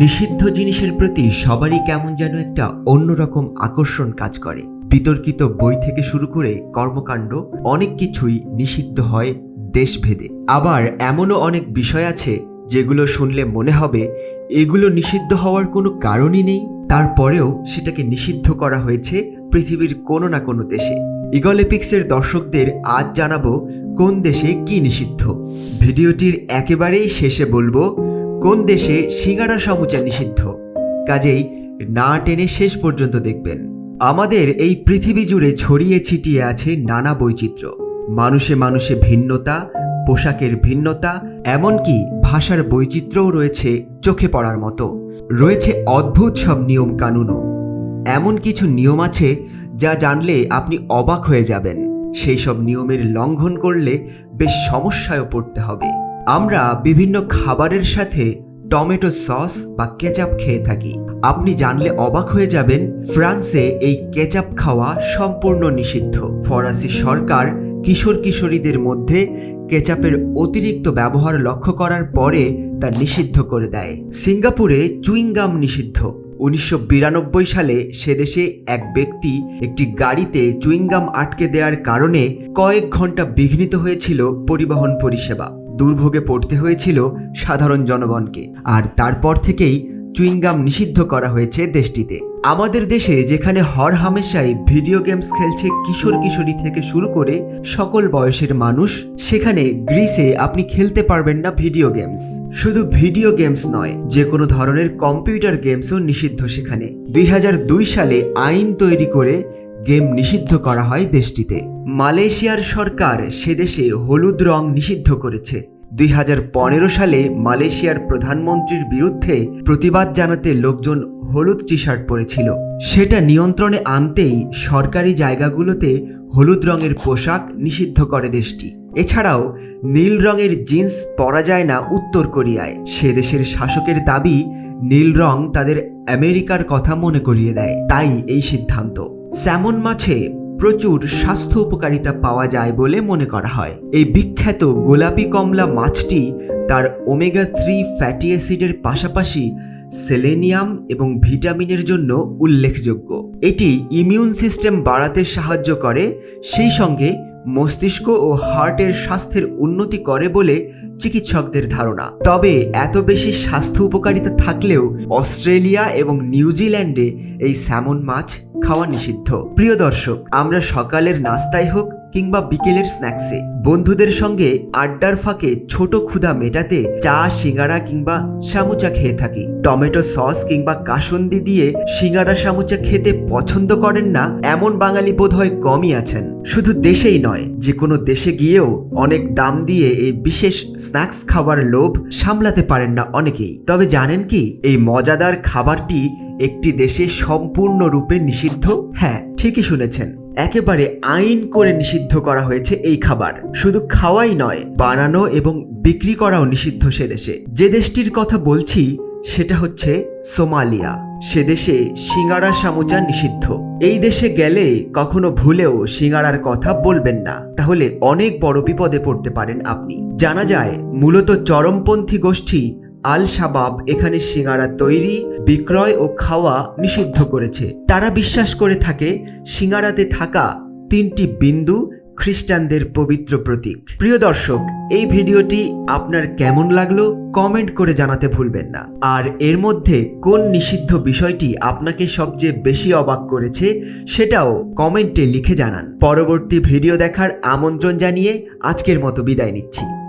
নিষিদ্ধ জিনিসের প্রতি সবারই কেমন যেন একটা অন্যরকম আকর্ষণ কাজ করে। বিতর্কিত বই থেকে শুরু করে কর্মকাণ্ড, অনেক কিছুই নিষিদ্ধ হয় দেশভেদে। আবার এমনও অনেক বিষয় আছে যেগুলো শুনলে মনে হবে, এগুলো নিষিদ্ধ হওয়ার কোনো কারণই নেই। তারপরেও সেটাকে নিষিদ্ধ করা হয়েছে পৃথিবীর কোনো না কোনো দেশে। ইগলেপিক্সের দর্শকদের আজ জানাব কোন দেশে কি নিষিদ্ধ। ভিডিওটির একেবারেই শেষে বলব কোন দেশে সিঙ্গারা সমুচা নিষিদ্ধ? কাজেই না টেনে শেষ পর্যন্ত দেখবেন। আমাদের এই পৃথিবী জুড়ে ছড়িয়ে ছিটিয়ে আছে নানা বৈচিত্র্য। মানুষে মানুষে ভিন্নতা, পোশাকের ভিন্নতা, এমনকি ভাষার বৈচিত্র্যও রয়েছে চোখে পড়ার মতো। রয়েছে অদ্ভুত সব নিয়ম কানুনও। এমন কিছু নিয়ম আছে যা জানলে আপনি অবাক হয়ে যাবেন। সেই সব নিয়মের লঙ্ঘন করলে বেশ সমস্যায়ও পড়তে হবে। আমরা বিভিন্ন খাবারের সাথে টমেটো সস বা কেচাপ খেয়ে থাকি। আপনি জানলে অবাক হয়ে যাবেন, ফ্রান্সে এই কেচাপ খাওয়া সম্পূর্ণ নিষিদ্ধ। ফরাসি সরকার কিশোর কিশোরীদের মধ্যে কেচাপের অতিরিক্ত ব্যবহার লক্ষ্য করার পরে তা নিষিদ্ধ করে দেয়। সিঙ্গাপুরে চুইংগাম নিষিদ্ধ। উনিশশো বিরানব্বই সালে সে দেশে এক ব্যক্তি একটি গাড়িতে চুইংগাম আটকে দেওয়ার কারণে কয়েক ঘণ্টা বিঘ্নিত হয়েছিল পরিবহন পরিষেবা। দুর্ভোগে পড়তে হয়েছিল সাধারণ জনগণকে। আর তারপর থেকেই চুইংগাম নিষিদ্ধ করা হয়েছে দেশটিতে। আমাদের দেশে যেখানে হর হামেশাই ভিডিও গেমস খেলছে কিশোর কিশোরী থেকে শুরু করে সকল বয়সের মানুষ, সেখানে গ্রিসে আপনি খেলতে পারবেন না ভিডিও গেমস। শুধু ভিডিও গেমস নয় যে কোনো ধরনের কম্পিউটার গেমসও নিষিদ্ধ সেখানে। দুই হাজার দুই সালে আইন তৈরি করে গেম নিষিদ্ধ করা হয় দেশটিতে। মালয়েশিয়ার সরকার সে দেশে হলুদ রং নিষিদ্ধ করেছে। দুই হাজার পনেরো সালে মালয়েশিয়ার প্রধানমন্ত্রীর বিরুদ্ধে প্রতিবাদ জানাতে লোকজন হলুদ টি শার্ট পরেছিল। সেটা নিয়ন্ত্রণে আনতেই সরকারি জায়গাগুলোতে হলুদ রঙের পোশাক নিষিদ্ধ করে দেশটি। এছাড়াও নীল রঙের জিন্স পরা যায় না উত্তর কোরিয়ায়। সে দেশের শাসকের দাবি, নীল রং তাদের আমেরিকার কথা মনে করিয়ে দেয়। তাই এই সিদ্ধান্ত। স্যামন মাছে প্রচুর স্বাস্থ্য উপকারিতা পাওয়া যায় বলে মনে করা হয়। এই বিখ্যাত গোলাপি কমলা মাছটি তার ওমেগা থ্রি ফ্যাটি অ্যাসিডের পাশাপাশি সেলেনিয়াম এবং ভিটামিনের জন্য উল্লেখযোগ্য। এটি ইমিউন সিস্টেম বাড়াতে সাহায্য করে, সেই সঙ্গে মস্তিষ্ক ও হার্টের স্বাস্থ্যের উন্নতি করে বলে চিকিৎসকদের ধারণা। তবে এত বেশি স্বাস্থ্য উপকারিতা থাকলেও অস্ট্রেলিয়া এবং নিউজিল্যান্ডে এই স্যামন মাছ খাওয়া নিষিদ্ধ। প্রিয় দর্শক, আমরা সকালের নাস্তায় হোক কিংবা বিকেলের স্ন্যাক্সে। বন্ধুদের সঙ্গে আড্ডার ফাঁকে ছোট ক্ষুধা মেটাতে চা, সিঙ্গারা কিংবা সামুচা খেয়ে থাকি। টমেটো সস কিংবা কাসন্দি দিয়ে সিঙ্গারা সামুচা খেতে পছন্দ করেন না, এমন বাঙালি বোধহয় কমই আছেন। শুধু দেশেই নয় যে কোনো দেশে গিয়েও অনেক দাম দিয়ে এই বিশেষ স্ন্যাক্স খাবার লোভ সামলাতে পারেন না অনেকেই। তবে জানেন কি, এই মজাদার খাবারটি একটি দেশে সম্পূর্ণরূপে নিষিদ্ধ? হ্যাঁ ঠিকই শুনেছেন। একেবারে আইন করে নিষিদ্ধ করা হয়েছে এই খাবার। শুধু খাওয়াই নয় বানানো এবং বিক্রি করাও নিষিদ্ধ সে দেশে। যে দেশটির কথা বলছি সেটা হচ্ছে সোমালিয়া। সে দেশে সিঙ্গারা সামুচা নিষিদ্ধ। এই দেশে গেলে কখনো ভুলেও সিঙ্গারার কথা বলবেন না। তাহলে অনেক বড় বিপদে পড়তে পারেন আপনি। জানা যায় মূলত চরমপন্থী গোষ্ঠী আল শাবাব এখানে সিঙ্গারা তৈরি, বিক্রয় ও খাওয়া নিষিদ্ধ করেছে। তারা বিশ্বাস করে থাকে, সিঙ্গারাতে থাকা তিনটি বিন্দু খ্রিস্টানদের পবিত্র প্রতীক। প্রিয় দর্শক, এই ভিডিওটি আপনার কেমন লাগল কমেন্ট করে জানাতে ভুলবেন না। আর এর মধ্যে কোন নিষিদ্ধ বিষয়টি আপনাকে সবচেয়ে বেশি অবাক করেছে, সেটাও কমেন্টে লিখে জানান। পরবর্তী ভিডিও দেখার আমন্ত্রণ জানিয়ে আজকের মতো বিদায় নিচ্ছি।